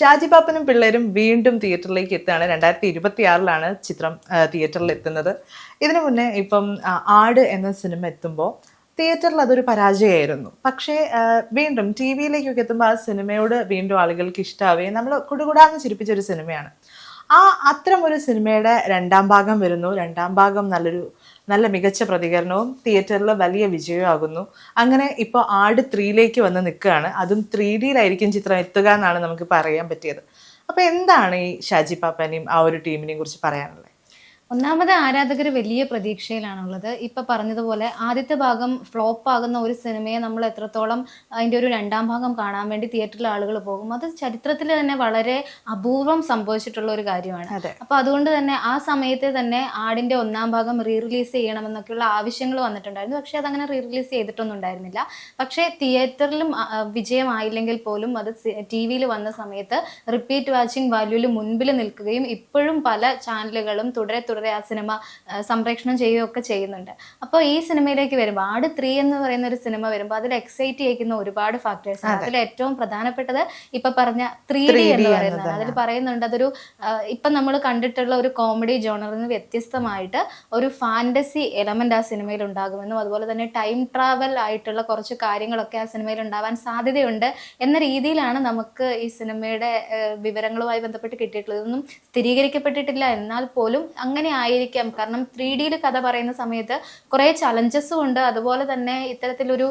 ഷാജി പാപ്പനും പിള്ളേരും വീണ്ടും തിയേറ്ററിലേക്ക് എത്തുകയാണ്. രണ്ടായിരത്തി ഇരുപത്തി ആറിലാണ് ചിത്രം തിയേറ്ററിൽ എത്തുന്നത്. ഇതിനു മുന്നേ ഇപ്പം ആട് എന്ന സിനിമ എത്തുമ്പോൾ തിയേറ്ററിൽ അതൊരു പരാജയമായിരുന്നു. പക്ഷേ വീണ്ടും ടി വിയിലേക്കൊക്കെ എത്തുമ്പോൾ ആ സിനിമയോട് വീണ്ടും ആളുകൾക്ക് ഇഷ്ടമാവുകയും നമ്മൾ കുടുകൂടാന്ന് ചിരിപ്പിച്ച ഒരു സിനിമയാണ്. ആ അത്തരം ഒരു സിനിമയുടെ രണ്ടാം ഭാഗം വരുന്നു. രണ്ടാം ഭാഗം നല്ലൊരു നല്ല മികച്ച പ്രതികരണവും തിയേറ്ററിൽ വലിയ വിജയമാകുന്നു അങ്ങനെ ഇപ്പോൾ ആട് ത്രീയിലേക്ക് വന്ന് നിൽക്കുകയാണ്. അതും ത്രീ ഡിയിലായിരിക്കും ചിത്രം എത്തുക എന്നാണ് നമുക്ക് പറയാൻ പറ്റിയത്. അപ്പോൾ എന്താണ് ഈ ഷാജി പാപ്പാനെയും ആ ഒരു ടീമിനെയും കുറിച്ച് പറയാനുള്ളത്? ഒന്നാമത് ആരാധകർ വലിയ പ്രതീക്ഷയിലാണുള്ളത്. ഇപ്പൊ പറഞ്ഞതുപോലെ ആദ്യത്തെ ഭാഗം ഫ്ലോപ്പ് ആകുന്ന ഒരു സിനിമയെ നമ്മൾ എത്രത്തോളം അതിന്റെ ഒരു രണ്ടാം ഭാഗം കാണാൻ വേണ്ടി തിയേറ്ററിൽ ആളുകൾ പോകും. അത് ചരിത്രത്തിൽ തന്നെ വളരെ അപൂർവം സംഭവിച്ചിട്ടുള്ള ഒരു കാര്യമാണ്. അപ്പോൾ അപ്പൊ അതുകൊണ്ട് തന്നെ ആ സമയത്ത് തന്നെ ആടിന്റെ ഒന്നാം ഭാഗം റീ റിലീസ് ചെയ്യണമെന്നൊക്കെയുള്ള ആവശ്യങ്ങൾ വന്നിട്ടുണ്ടായിരുന്നു. പക്ഷെ അതങ്ങനെ റീ റിലീസ് ചെയ്തിട്ടൊന്നും ഉണ്ടായിരുന്നില്ല. പക്ഷേ തിയേറ്ററിലും വിജയമായില്ലെങ്കിൽ പോലും അത് ടി വിയിൽ വന്ന സമയത്ത് റിപ്പീറ്റ് വാച്ചിങ് വാല്യൂൽ മുൻപിൽ നിൽക്കുകയും ഇപ്പോഴും പല ചാനലുകളും തുടരെ തുടരെ ആ സിനിമ സംപ്രേക്ഷണം സംപ്രേഷണം ചെയ്യുകയൊക്കെ ചെയ്യുന്നുണ്ട്. അപ്പോൾ ഈ സിനിമയിലേക്ക് വരുമ്പോൾ ആട് ത്രീ എന്ന് പറയുന്ന ഒരു സിനിമ വരുമ്പോൾ അതിൽ എക്സൈറ്റ് ചെയ്യിക്കുന്ന ഒരുപാട് ഫാക്ടേഴ്സ് ആണ്. അതിൽ ഏറ്റവും പ്രധാനപ്പെട്ടത് ഇപ്പൊ പറഞ്ഞ ത്രീ ഡി എന്ന് പറയുന്നതാണ്. അതിൽ പറയുന്നുണ്ട് അതൊരു ഇപ്പൊ നമ്മൾ കണ്ടിട്ടുള്ള ഒരു കോമഡി ജോണറിൽ നിന്ന് വ്യത്യസ്തമായിട്ട് ഒരു ഫാന്റസി എലമെന്റ് ആ സിനിമയിൽ ഉണ്ടാകുമെന്നും അതുപോലെ തന്നെ ടൈം ട്രാവൽ ആയിട്ടുള്ള കുറച്ച് കാര്യങ്ങളൊക്കെ ആ സിനിമയിൽ ഉണ്ടാവാൻ സാധ്യതയുണ്ട് എന്ന രീതിയിലാണ് നമുക്ക് ഈ സിനിമയുടെ വിവരങ്ങളുമായി ബന്ധപ്പെട്ട് കിട്ടിയിട്ടുള്ളത്. ഇതൊന്നും സ്ഥിരീകരിക്കപ്പെട്ടിട്ടില്ല. എന്നാൽ പോലും അങ്ങനെ ആയിരിക്കാം. കാരണം ത്രീ ഡിയിൽ കഥ പറയുന്ന സമയത്ത് കുറേ ചലഞ്ചസും ഉണ്ട്. അതുപോലെ തന്നെ ഇത്തരത്തിലൊരു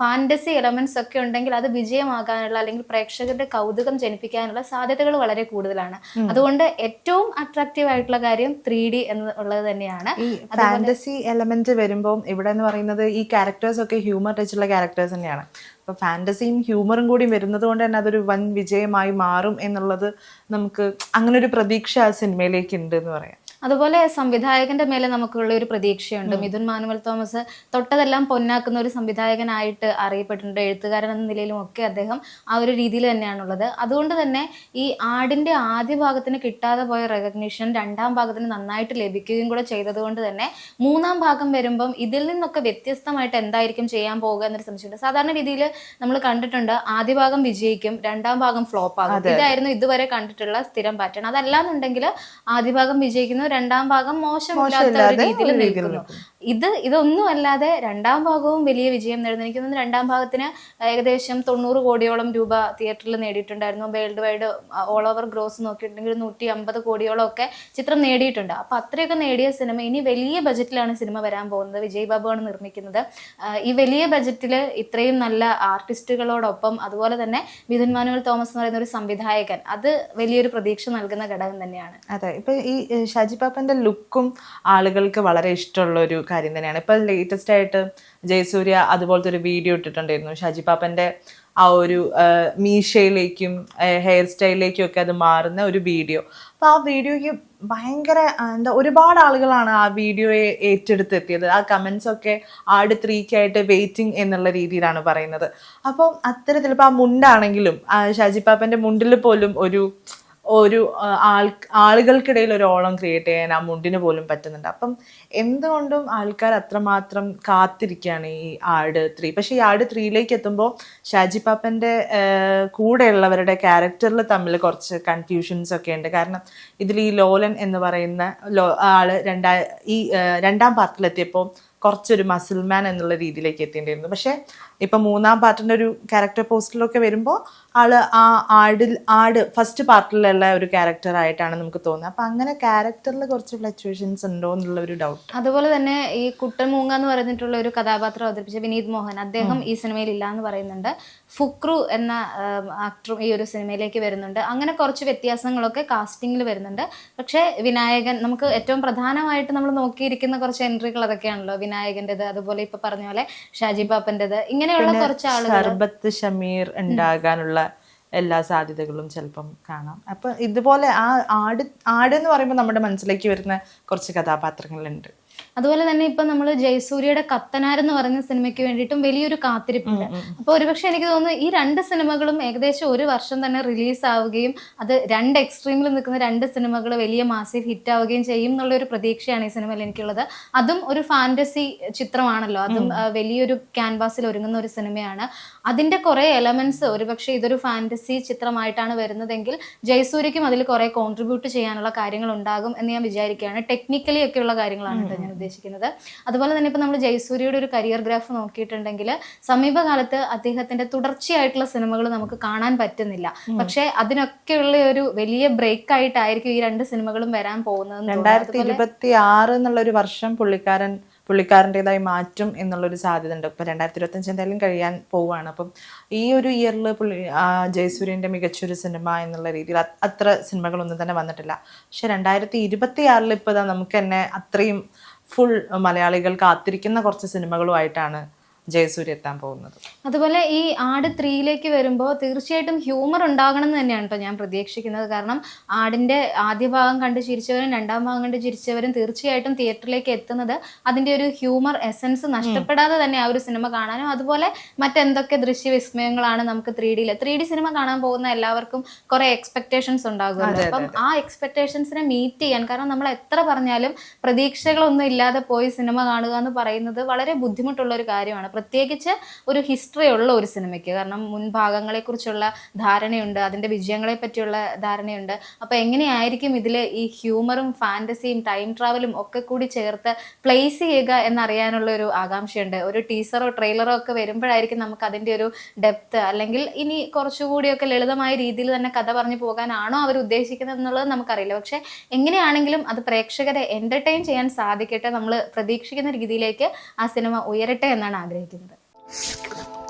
ഫാന്റസി എലമെന്റ്സ് ഒക്കെ ഉണ്ടെങ്കിൽ അത് വിജയമാകാനുള്ള അല്ലെങ്കിൽ പ്രേക്ഷകരുടെ കൗതുകം ജനിപ്പിക്കാനുള്ള സാധ്യതകൾ വളരെ കൂടുതലാണ്. അതുകൊണ്ട് ഏറ്റവും അട്രാക്റ്റീവ് ആയിട്ടുള്ള കാര്യം ത്രീ ഡി എന്നുള്ളത് തന്നെയാണ്. ഫാന്റസി ഫാന്റസി എലമെന്റ് വരുമ്പോൾ ഇവിടെ എന്ന് പറയുന്നത് ഈ ക്യാരക്ടേഴ്സ് ഒക്കെ ഹ്യൂമർ ടച്ചുള്ള ക്യാരക്ടേഴ്സ് തന്നെയാണ്. അപ്പൊ ഫാന്റസിയും ഹ്യൂമറും കൂടി വരുന്നത് കൊണ്ട് തന്നെ അതൊരു വൻ വിജയമായി മാറും എന്നുള്ളത് നമുക്ക് അങ്ങനെ ഒരു പ്രതീക്ഷ ആ സിനിമയിലേക്ക് ഉണ്ട് എന്ന് പറയാം. അതുപോലെ സംവിധായകന്റെ മേലെ നമുക്കുള്ള ഒരു പ്രതീക്ഷയുണ്ട്. മിഥുൻ മാനുവൽ തോമസ് തൊട്ടതെല്ലാം പൊന്നാക്കുന്ന ഒരു സംവിധായകനായിട്ട് അറിയപ്പെട്ടിട്ടുണ്ട്. എഴുത്തുകാരൻ എന്ന നിലയിലും ഒക്കെ അദ്ദേഹം ആ ഒരു രീതിയിൽ തന്നെയാണുള്ളത്. അതുകൊണ്ട് തന്നെ ഈ ആടിന്റെ ആദ്യ ഭാഗത്തിന് കിട്ടാതെ പോയ റെക്കഗ്നീഷൻ രണ്ടാം ഭാഗത്തിന് നന്നായിട്ട് ലഭിക്കുകയും കൂടെ ചെയ്തതുകൊണ്ട് തന്നെ മൂന്നാം ഭാഗം വരുമ്പം ഇതിൽ നിന്നൊക്കെ വ്യത്യസ്തമായിട്ട് എന്തായിരിക്കും ചെയ്യാൻ പോകുക എന്നൊരു സംശയമുണ്ട്. സാധാരണ രീതിയിൽ നമ്മൾ കണ്ടിട്ടുണ്ട് ആദ്യ ഭാഗം വിജയിക്കും രണ്ടാം ഭാഗം ഫ്ലോപ്പ് ആകും. ഇതായിരുന്നു ഇതുവരെ കണ്ടിട്ടുള്ള സ്ഥിരം പാറ്റേൺ അതല്ലാന്നുണ്ടെങ്കിൽ ആദ്യ ഭാഗം വിജയിക്കുന്നു രണ്ടാം ഭാഗം മോശമില്ലാത്ത രീതിയിൽ നിൽക്കുന്നു. ഇത് ഇതൊന്നും അല്ലാതെ രണ്ടാം ഭാഗവും വലിയ വിജയം നേടുന്നു. എനിക്ക് തോന്നുന്നു രണ്ടാം ഭാഗത്തിന് ഏകദേശം തൊണ്ണൂറ് കോടിയോളം രൂപ തിയേറ്ററിൽ നേടിയിട്ടുണ്ടായിരുന്നു. World wide all over gross നോക്കിയിട്ടുണ്ടെങ്കിൽ നൂറ്റി അമ്പത് കോടിയോളം ഒക്കെ ചിത്രം നേടിയിട്ടുണ്ട്. അപ്പൊ അത്രയൊക്കെ നേടിയ സിനിമ ഇനി വലിയ ബജറ്റിലാണ് സിനിമ വരാൻ പോകുന്നത്. വിജയ് ബാബു ആണ് നിർമ്മിക്കുന്നത്. ഈ വലിയ ബജറ്റിൽ ഇത്രയും നല്ല ആർട്ടിസ്റ്റുകളോടൊപ്പം അതുപോലെ തന്നെ മിഥുൻ മാനുവൽ തോമസ് എന്ന് പറയുന്ന ഒരു സംവിധായകൻ അത് വലിയൊരു പ്രതീക്ഷ നൽകുന്ന ഘടകം തന്നെയാണ്. അതെ. ഇപ്പൊ ഈ ഷാജി പാപ്പന്റെ ലുക്കും ആളുകൾക്ക് വളരെ ഇഷ്ടമുള്ള ഒരു കാര്യം തന്നെയാണ്. ഇപ്പൊ ലേറ്റസ്റ്റ് ആയിട്ട് ജയസൂര്യ അതുപോലത്തെ ഒരു വീഡിയോ ഇട്ടിട്ടുണ്ടായിരുന്നു. ഷാജി പാപ്പന്റെ ആ ഒരു മീശയിലേക്കും ഹെയർ സ്റ്റൈലിലേക്കും ഒക്കെ അത് മാറുന്ന ഒരു വീഡിയോ അപ്പോൾ ആ വീഡിയോയ്ക്ക് ഭയങ്കര എന്താ ഒരുപാട് ആളുകളാണ് ആ വീഡിയോയെ ഏറ്റെടുത്തെത്തിയത്. ആ കമന്റ്സ് ഒക്കെ ആട് ത്രീക്കായിട്ട് വെയിറ്റിംഗ് എന്നുള്ള രീതിയിലാണ് പറയുന്നത്. അപ്പം അത്തരത്തിൽ ഇപ്പൊ ആ മുണ്ടാണെങ്കിലും ഷാജി പാപ്പന്റെ മുണ്ടിൽ പോലും ഒരു ഒരു ആൾ ആളുകൾക്കിടയിൽ ഒരു ഓളം ക്രിയേറ്റ് ചെയ്യാൻ ആ മുണ്ടിന് പോലും പറ്റുന്നുണ്ട്. അപ്പം എന്തുകൊണ്ടും ആൾക്കാർ അത്രമാത്രം കാത്തിരിക്കുകയാണ് ഈ ആട് ത്രീ പക്ഷെ ഈ ആട് ത്രീയിലേക്ക് എത്തുമ്പോൾ ഷാജി പാപ്പന്റെ കൂടെയുള്ളവരുടെ ക്യാരക്ടറിൽ തമ്മിൽ കുറച്ച് കൺഫ്യൂഷൻസ് ഒക്കെ ഉണ്ട്. കാരണം ഇതിൽ ഈ ലോലൻ എന്ന് പറയുന്ന ലോ ആൾ രണ്ടാ ഈ രണ്ടാം പാർട്ടിലെത്തിയപ്പോൾ കുറച്ചൊരു മസിൽമാൻ എന്നുള്ള രീതിയിലേക്ക് എത്തിയിട്ടുണ്ടായിരുന്നു പക്ഷെ ഇപ്പൊ മൂന്നാം പാർട്ടിന്റെ ഒരു ക്യാരക്ടർ പോസ്റ്റിലൊക്കെ വരുമ്പോൾ ആൾ ആ ആടിൽ ആട് ഫസ്റ്റ് പാർട്ടിലുള്ള ഒരു ക്യാരക്ടർ ആയിട്ടാണ് നമുക്ക് തോന്നുന്നത്. അപ്പൊ അങ്ങനെ ക്യാരക്ടറിൽ കുറച്ച് ഫ്ലക്ച്വേഷൻസ് ഉണ്ടോ എന്നുള്ള ഒരു ഡൗട്ട് അതുപോലെ തന്നെ ഈ കുട്ടൻ മൂങ്ങ എന്ന് പറഞ്ഞിട്ടുള്ള ഒരു കഥാപാത്രം അവതരിപ്പിച്ച വിനീത് മോഹൻ അദ്ദേഹം ഈ സിനിമയിൽ ഇല്ല എന്ന് പറയുന്നുണ്ട്. ഫുക്രു എന്ന ആക്ടറും ഈ ഒരു സിനിമയിലേക്ക് വരുന്നുണ്ട്. അങ്ങനെ കുറച്ച് വ്യത്യാസങ്ങളൊക്കെ കാസ്റ്റിംഗിൽ വരുന്നുണ്ട്. പക്ഷേ വിനായകൻ നമുക്ക് ഏറ്റവും പ്രധാനമായിട്ട് നമ്മൾ നോക്കിയിരിക്കുന്ന കുറച്ച് എൻട്രികൾ അതൊക്കെയാണല്ലോ. വിനായകന്റെത് അതുപോലെ ഇപ്പൊ പറഞ്ഞ പോലെ ഷാജി പാപ്പന്റെത് ഇങ്ങനെയുള്ള കുറച്ച് ആളുകൾ ഷമീർ ഉണ്ടാകാനുള്ള എല്ലാ സാധ്യതകളും ചിലപ്പം കാണാം. അപ്പൊ ഇതുപോലെ ആ ആട് ആട് എന്ന് പറയുമ്പോൾ നമ്മുടെ മനസ്സിലേക്ക് വരുന്ന കുറച്ച് കഥാപാത്രങ്ങളുണ്ട്. അതുപോലെ തന്നെ ഇപ്പൊ നമ്മൾ ജയസൂര്യയുടെ കത്തനാർ എന്ന് പറയുന്ന സിനിമയ്ക്ക് വേണ്ടിയിട്ടും വലിയൊരു കാത്തിരിപ്പുണ്ട്. അപ്പൊ ഒരുപക്ഷെ എനിക്ക് തോന്നുന്നു ഈ രണ്ട് സിനിമകളും ഏകദേശം ഒരു വർഷം തന്നെ റിലീസ് ആവുകയും അത് രണ്ട് എക്സ്ട്രീമിൽ നിൽക്കുന്ന രണ്ട് സിനിമകൾ വലിയ മാസീവ് ഹിറ്റ് ആവുകയും ചെയ്യും എന്നുള്ള ഒരു പ്രതീക്ഷയാണ് ഈ സിനിമയിൽ എനിക്കുള്ളത്. അതും ഒരു ഫാന്റസി ചിത്രമാണല്ലോ. അതും വലിയൊരു ക്യാൻവാസിൽ ഒരുങ്ങുന്ന ഒരു സിനിമയാണ്. അതിന്റെ കുറെ എലമെന്റ്സ് ഒരുപക്ഷെ ഇതൊരു ഫാന്റസി ചിത്രമായിട്ടാണ് വരുന്നതെങ്കിൽ ജയസൂര്യക്കും അതിൽ കുറെ കോൺട്രിബ്യൂട്ട് ചെയ്യാനുള്ള കാര്യങ്ങൾ ഉണ്ടാകും എന്ന് ഞാൻ വിചാരിക്കുകയാണ്. ടെക്നിക്കലി ഒക്കെയുള്ള കാര്യങ്ങളാണ് കേട്ടോ ഞാൻ ഉദ്ദേശിക്കുന്നത്. അതുപോലെ തന്നെ ഇപ്പോൾ നമ്മൾ ജയസൂര്യയുടെ ഒരു കരിയർ ഗ്രാഫ് നോക്കിയിട്ടുണ്ടെങ്കിൽ സമീപകാലത്ത് അദ്ദേഹത്തിന്റെ തുടർച്ചയായിട്ടുള്ള സിനിമകൾ നമുക്ക് കാണാൻ പറ്റുന്നില്ല. പക്ഷെ അതിനൊക്കെയുള്ള ഒരു വലിയ ബ്രേക്ക് ആയിട്ടായിരിക്കും ഈ രണ്ട് സിനിമകളും വരാൻ പോകുന്നത് രണ്ടായിരത്തി ഇരുപത്തി ആറ് എന്നുള്ള ഒരു വർഷം പുള്ളിക്കാരൻ പുള്ളിക്കാരന്റെതായി മാറ്റും എന്നുള്ളൊരു സാധ്യത ഉണ്ട് ഇപ്പം രണ്ടായിരത്തി ഇരുപത്തഞ്ച് എന്തായാലും കഴിയാൻ പോവുകയാണ്. അപ്പം ഈ ഒരു ഇയറിൽ പുള്ളി ജയസൂര്യന്റെ മികച്ചൊരു സിനിമ എന്നുള്ള രീതിയിൽ അത്ര സിനിമകളൊന്നും തന്നെ വന്നിട്ടില്ല. പക്ഷെ രണ്ടായിരത്തി ഇരുപത്തി ആറിൽ ഇപ്പോൾ നമുക്ക് തന്നെ അത്രയും ഫുൾ മലയാളികൾ കാത്തിരിക്കുന്ന കുറച്ച് സിനിമകളുമായിട്ടാണ് ജയസൂര്യ എത്താൻ പോകുന്നത്. അതുപോലെ ഈ ആട് ത്രീയിലേക്ക് വരുമ്പോൾ തീർച്ചയായിട്ടും ഹ്യൂമർ ഉണ്ടാകണം എന്ന് തന്നെയാണ് കേട്ടോ ഞാൻ പ്രതീക്ഷിക്കുന്നത്. കാരണം ആടിന്റെ ആദ്യ ഭാഗം കണ്ട് ചിരിച്ചവരും രണ്ടാം ഭാഗം കണ്ട് ചിരിച്ചവരും തീർച്ചയായിട്ടും തിയേറ്ററിലേക്ക് എത്തുന്നത് അതിന്റെ ഒരു ഹ്യൂമർ എസൻസ് നഷ്ടപ്പെടാതെ തന്നെ ആ ഒരു സിനിമ കാണാനും അതുപോലെ മറ്റെന്തൊക്കെ ദൃശ്യവിസ്മയങ്ങളാണ് നമുക്ക് ത്രീ ഡിയിൽ ത്രീ ഡി സിനിമ കാണാൻ പോകുന്ന എല്ലാവർക്കും കുറെ എക്സ്പെക്ടേഷൻസ് ഉണ്ടാകുമല്ലോ. അപ്പം ആ എക്സ്പെക്ടേഷൻസിനെ മീറ്റ് ചെയ്യാൻ കാരണം നമ്മൾ എത്ര പറഞ്ഞാലും പ്രതീക്ഷകളൊന്നും ഇല്ലാതെ പോയി സിനിമ കാണുക എന്ന് പറയുന്നത് വളരെ ബുദ്ധിമുട്ടുള്ള ഒരു കാര്യമാണ്. പ്രത്യേകിച്ച് ഒരു ഹിസ്റ്ററി ഉള്ള ഒരു സിനിമയ്ക്ക് കാരണം മുൻഭാഗങ്ങളെക്കുറിച്ചുള്ള ധാരണയുണ്ട് അതിന്റെ വിജയങ്ങളെ പറ്റിയുള്ള ധാരണയുണ്ട്. അപ്പോൾ എങ്ങനെയായിരിക്കും ഇതിൽ ഈ ഹ്യൂമറും ഫാന്റസിയും ടൈം ട്രാവലും ഒക്കെ കൂടി ചേർത്ത് പ്ലേസ് ചെയ്യുക എന്നറിയാനുള്ള ഒരു ആകാംക്ഷയുണ്ട്. ഒരു ടീസറോ ട്രെയിലറോ ഒക്കെ വരുമ്പോഴായിരിക്കും നമുക്ക് അതിന്റെ ഒരു ഡെപ്ത് അല്ലെങ്കിൽ ഇനി കുറച്ചുകൂടിയൊക്കെ ലളിതമായ രീതിയിൽ തന്നെ കഥ പറഞ്ഞു പോകാനാണോ അവർ ഉദ്ദേശിക്കുന്നത് എന്നുള്ളത് നമുക്കറിയില്ല. പക്ഷേ എങ്ങനെയാണെങ്കിലും അത് പ്രേക്ഷകരെ എന്റർടൈൻ ചെയ്യാൻ സാധിക്കട്ടെ നമ്മൾ പ്രതീക്ഷിക്കുന്ന രീതിയിലേക്ക് ആ സിനിമ ഉയരട്ടെ എന്നാണ് ആഗ്രഹിക്കുന്നത് தெரிவிக்கின்றது